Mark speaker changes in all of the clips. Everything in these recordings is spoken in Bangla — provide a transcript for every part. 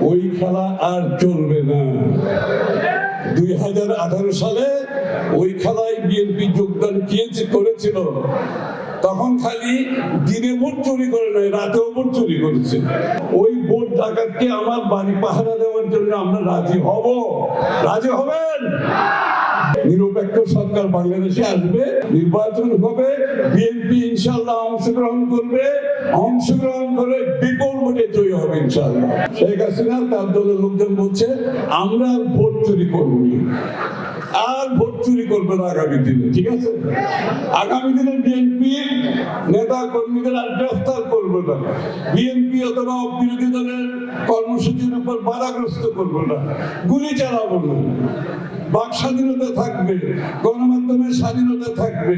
Speaker 1: ওই খেলা আর চলবে না। দুই হাজার আঠারো সালে ওই খেলায় বিএনপি যোগদান কিয়েছে, করেছিল। তখন খালি দিনে ভোট চুরি করে নয়, রাতেও ভোট চুরি করেছে। ওই ভোট ডাকাতকে আমার বাড়ি পাহারা দেওয়ার জন্য আমরা রাজি হব। রাজি হবেন? নিরপেক্ষ সরকার বাংলাদেশে আসবে, নির্বাচন হবে, বিএনপি ইনশাল্লাহ অংশগ্রহণ করবে। অংশগ্রহণ করে বিপুল হবে ইনশাল্লাহ শেখ হাসিনা, তার দলের লোকজন বলছে, আমরা ভোট চুরি করব আর ভোট চুরি করবে না আগামী দিনে, ঠিক আছে? আগামী দিনে বিএনপি নেতা কর্মীদের আর গ্রেফতার করবে না। বিএনপি অথবা বিরোধী দলের কর্মসূচির উপর বাধাগ্রস্ত করবে না। গুলি চালাবো না। বাক স্বাধীনতা থাকবে, গণমাধ্যমের স্বাধীনতা থাকবে।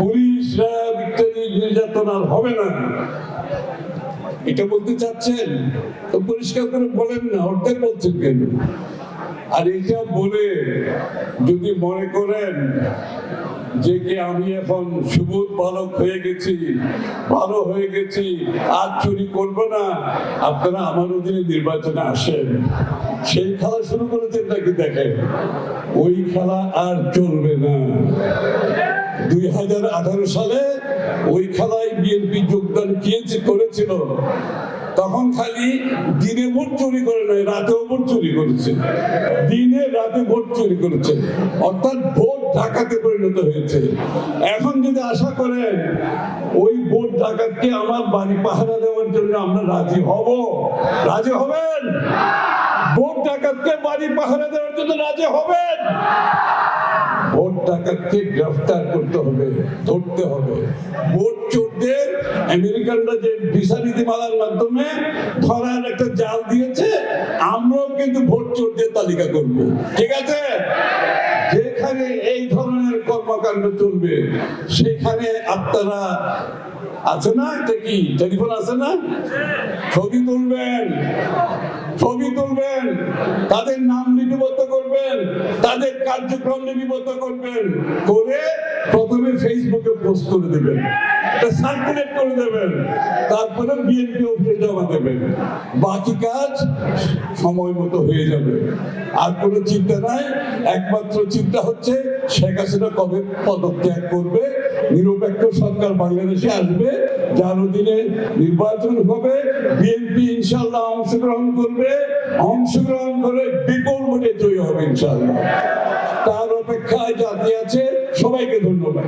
Speaker 1: পুলিশ, র্যাব ইত্যাদি নির্যাতন আর হবে না। এটা বলতে চাচ্ছেন? তো পরিষ্কার করে বলেন না, অর্ধেক বলছেন কেন? আর এটা বলে যদি মনে করেন যে কি আমি এখন সুবোধ বালক হয়ে গেছি, ভালো হয়ে গেছি, আর চুরি করব না, আপনারা আমার অধীনে নির্বাচনে আসেন। সেই খেলা শুরু করেছেন নাকি দেখেন? ওই খেলা আর চলবে না। দুই হাজার আঠারো সালে ওই খেলায় বিএনপি যোগদান কিয়েছে করেছিল। তখন খালি দিনে ভোট চুরি করে নয়, রাতেও ভোট চুরি করেছে। দিনে রাতে ভোট চুরি করেছে। অর্থাৎ ভোট ডাকাতে পরিণত হয়েছে। এখন যদি আশা করেন, ওই ভোট ডাকাতকে আমার বাড়ি পাহারা দেওয়ার জন্য আমরা রাজি হব। রাজি হবেন? ভোট ডাকাতকে বাড়ি পাহারা দেওয়ার জন্য রাজি হবেন? ভোট ডাকাতকে গ্রেফতার করতে হবে, ধরতে হবে। ভোট চোরদের আমেরিকানরা যে ভিসা নীতিমালার মাধ্যমে ধরার একটা জাল দিয়েছে, আমরাও কিন্তু ভোট চোরদের তালিকা করব। ঠিক আছে? যেখানে এই ধরনের কর্মকাণ্ড চলবে, সেখানে আপনারা আছে না? এটা কি? টেলিফোন আছে না? ছবি তুলবেন। ছবি তুলবেন। তাদের নাম লিপিবদ্ধ করবেন। তাদের কার্যক্রম লিপিবদ্ধ করবেন। করে প্রথমে ফেসবুকে পোস্ট করে দেবেন। সার্কুলেট করে দেবেন। তারপরে বিএনপি অফিসে জমা দেবেন। বাকি কাজ সময় মতো হয়ে যাবে। আর কোনো চিন্তা নাই। একমাত্র চিন্তা হচ্ছে শেখ হাসিনা কবে পদত্যাগ করবে। নিরপেক্ষ সরকার বাংলাদেশে আসবে। যার অধীনে নির্বাচন হবে। বিএনপি ইনশাল্লাহ অংশগ্রহণ করবে। অংশগ্রহণ করে বিপুল ভোটে জয়ী হবে ইনশাল্লাহ তার অপেক্ষায় জাতি আছে। সবাইকে ধন্যবাদ।